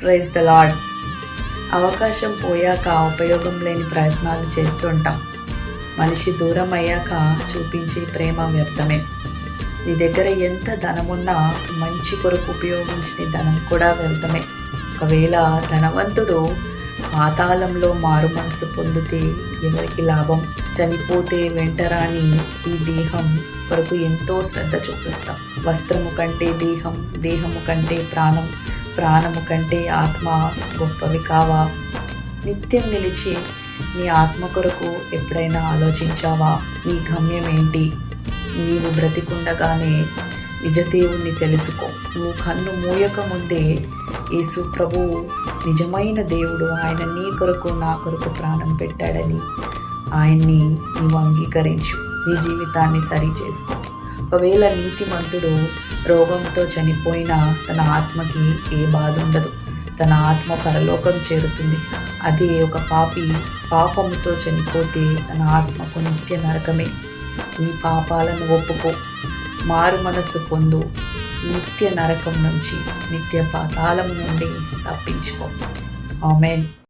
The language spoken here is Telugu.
ప్రైజ్ ద లాడ్ అవకాశం పోయాక ఉపయోగం లేని ప్రయత్నాలు చేస్తుంటాం మనిషి దూరం అయ్యాక చూపించే ప్రేమ వ్యర్థమే. నీ దగ్గర ఎంత ధనమున్నా మంచి కొరకు ఉపయోగించిన ధనం కూడా వ్యర్థమే. ఒకవేళ ధనవంతుడు పాతాళంలో మారు మనసు పొందితే ఎవరికి లాభం? చనిపోతే వెంటరాని ఈ దేహం వరకు ఎంతో శ్రద్ధ చూపిస్తాం. వస్త్రము కంటే దేహం దేహము కంటే ప్రాణం ప్రాణము కంటే ఆత్మ గొప్పవి కావా? నిత్యం నిలిచి నీ ఆత్మ కొరకు ఎప్పుడైనా ఆలోచించావా? నీ గమ్యం ఏంటి నీవు బ్రతికుండగానే నిజదేవుణ్ణి తెలుసుకో. నువ్వు కన్ను మూయక ముందే యేసు ప్రభువు నిజమైన దేవుడు. ఆయన నీ కొరకు నా కొరకు ప్రాణం పెట్టాడని ఆయన్ని నువ్వు అంగీకరించు. నీ జీవితాన్ని సరి చేసుకో ఒకవేళ నీతిమంతుడు రోగంతో చనిపోయినా తన ఆత్మకి ఏ బాధ ఉండదు తన ఆత్మ పరలోకం చేరుతుంది. అదే ఒక పాపి పాపముతో చనిపోతే తన ఆత్మకు నిత్య నరకమే. నీ పాపాలను ఒప్పుకో. మారు మనస్సు పొందు. నిత్య నరకం నుంచి నిత్య పాతాళం నుండి తప్పించుకో. ఆమెన్.